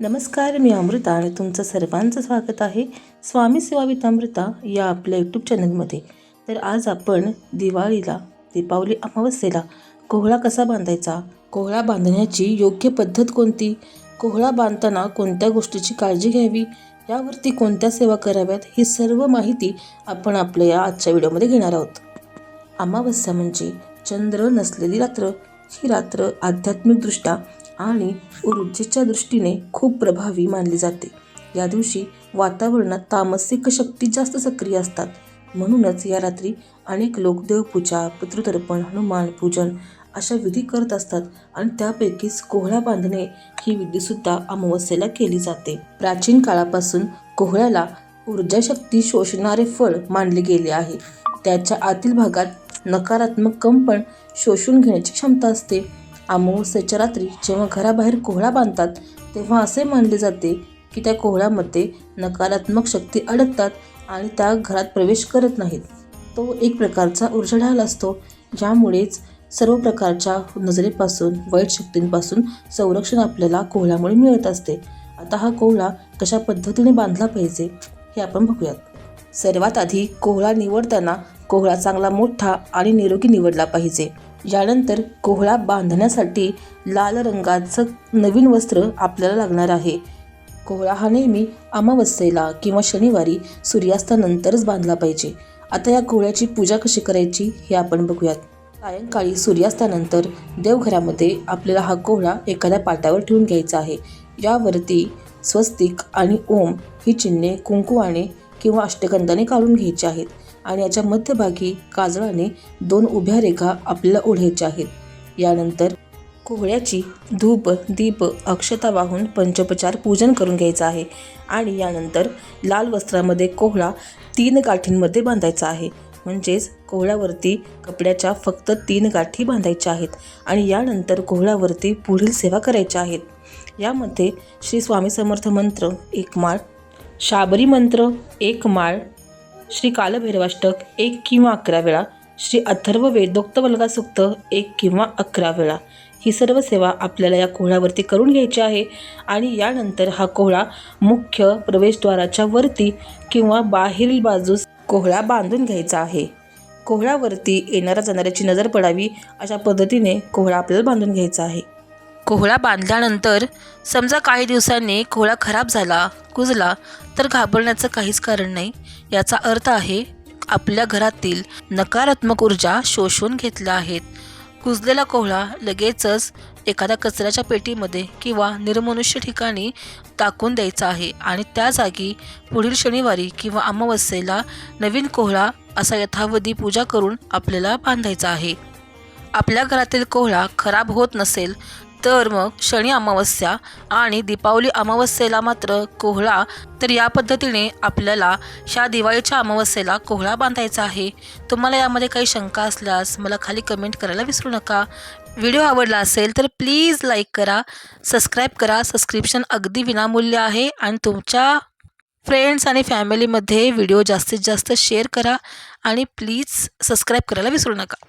नमस्कार मी अमृता आणि तुमचं सर्वांचं स्वागत आहे स्वामी सेवावित अमृता या आपल्या यूट्यूब चॅनलमध्ये तर आज आपण दिवाळीला दीपावली अमावस्येला कोहळा कसा बांधायचा? कोहळा बांधण्याची योग्य पद्धत कोणती? कोहळा बांधताना कोणत्या गोष्टीची काळजी घ्यावी? यावरती कोणत्या सेवा कराव्यात? ही सर्व माहिती आपण आपल्या या आजच्या व्हिडिओमध्ये घेणार आहोत. अमावस्या म्हणजे चंद्र नसलेली रात्र. ही रात्र आध्यात्मिकदृष्ट्या आणि ऊर्जेच्या दृष्टीने खूप प्रभावी मानली जाते. या दिवशी वातावरणात तामसिक शक्ती जास्त सक्रिय असतात. म्हणूनच या रात्री अनेक लोक देवपूजा पितृतर्पण हनुमान पूजन अशा विधी करत असतात आणि त्यापैकीच कोहळा बांधणे ही विधीसुद्धा अमावस्येला केली जाते. प्राचीन काळापासून कोहळ्याला ऊर्जा शक्ती शोषणारे फळ मानले गेले आहे. त्याच्या आतील भागात नकारात्मक कंपन शोषून घेण्याची क्षमता असते. अमावस्येच्या रात्री जेव्हा घराबाहेर कोहळा बांधतात तेव्हा असे मानले जाते की त्या कोहळ्यामध्ये नकारात्मक शक्ती अडकतात आणि त्या घरात प्रवेश करत नाहीत. तो एक प्रकारचा ऊर्जाढाल असतो ज्यामुळेच सर्व प्रकारच्या नजरेपासून वाईट शक्तींपासून संरक्षण आपल्याला कोहळ्यामुळे मिळत असते. आता हा कोहळा कशा पद्धतीने बांधला पाहिजे हे आपण बघूयात. सर्वात आधी कोहळा निवडताना कोहळा चांगला मोठा आणि निरोगी निवडला पाहिजे. यानंतर कोहळा बांधण्यासाठी लाल रंगाचं नवीन वस्त्र आपल्याला लागणार आहे. कोहळा हा नेहमी अमावस्येला किंवा शनिवारी सूर्यास्तानंतरच बांधला पाहिजे. आता या कोहळ्याची पूजा कशी करायची हे आपण बघूयात. सायंकाळी सूर्यास्तानंतर देवघरामध्ये आपल्याला हा कोहळा एखाद्या पाटावर ठेवून घ्यायचा आहे. यावरती स्वस्तिक आणि ओम ही चिन्हे कुंकुवाने किंवा अष्टगंधाने काढून घ्यायची आहेत. आणि याच्या मध्यभागी काजळाने दोन उभ्या रेखा आपल्याला ओढायच्या आहेत. यानंतर कोहळ्याची धूप दीप अक्षता वाहून पंचोपचार पूजन करून घ्यायचं आहे आणि यानंतर लाल वस्त्रामध्ये कोहळा तीन गाठींमध्ये बांधायचा आहे. म्हणजेच कोहळ्यावरती कपड्याच्या फक्त तीन गाठी बांधायच्या आहेत आणि यानंतर कोहळ्यावरती पुढील सेवा करायच्या आहेत. यामध्ये श्री स्वामी समर्थ मंत्र एक माळ शाबरी मंत्र एक माळ श्री कालभैरवाष्टक एक किंवा अकरा वेळा श्री अथर्व वेदोक्त वल्गासुक्त एक किंवा अकरा वेळा. ही सर्व सेवा आपल्याला या कोहळ्यावरती करून घ्यायची आहे आणि यानंतर हा कोहळा मुख्य प्रवेशद्वाराच्या वरती किंवा बाहेरील बाजूस कोहळा बांधून घ्यायचा आहे. कोहळ्यावरती येणाऱ्या जाणाऱ्याची नजर पडावी अशा पद्धतीने कोहळा आपल्याला बांधून घ्यायचा आहे. कोहळा बांधल्यानंतर समजा काही दिवसांनी कोहळा खराब झाला कुजला तर घाबरण्याचं काहीच कारण नाही. याचा अर्थ आहे आपल्या घरातील नकारात्मक ऊर्जा शोषून घेतल्या आहेत. कुजलेला कोहळा लगेचच एखाद्या कचऱ्याच्या पेटीमध्ये किंवा निर्मनुष्य ठिकाणी टाकून द्यायचा आहे आणि त्या जागी पुढील शनिवारी किंवा अमावस्येला नवीन कोहळा असा यथावधी पूजा करून आपल्याला बांधायचा आहे. आपल्या घरातील कोहळा खराब होत नसेल तर मग शनी अमावस्या आणि दीपावली अमावस्येला मात्र कोहळा. तर या पद्धतीने आपल्याला ह्या दिवाळीच्या अमावस्येला कोहळा बांधायचा आहे. तुम्हाला यामध्ये काही शंका असल्यास मला खाली कमेंट करायला विसरू नका. व्हिडिओ आवडला असेल तर प्लीज लाईक करा सबस्क्राईब करा. सबस्क्रिप्शन अगदी विनामूल्य आहे आणि तुमच्या फ्रेंड्स आणि फॅमिलीमध्ये व्हिडिओ जास्तीत जास्त शेअर करा आणि प्लीज सबस्क्राईब करायला विसरू नका.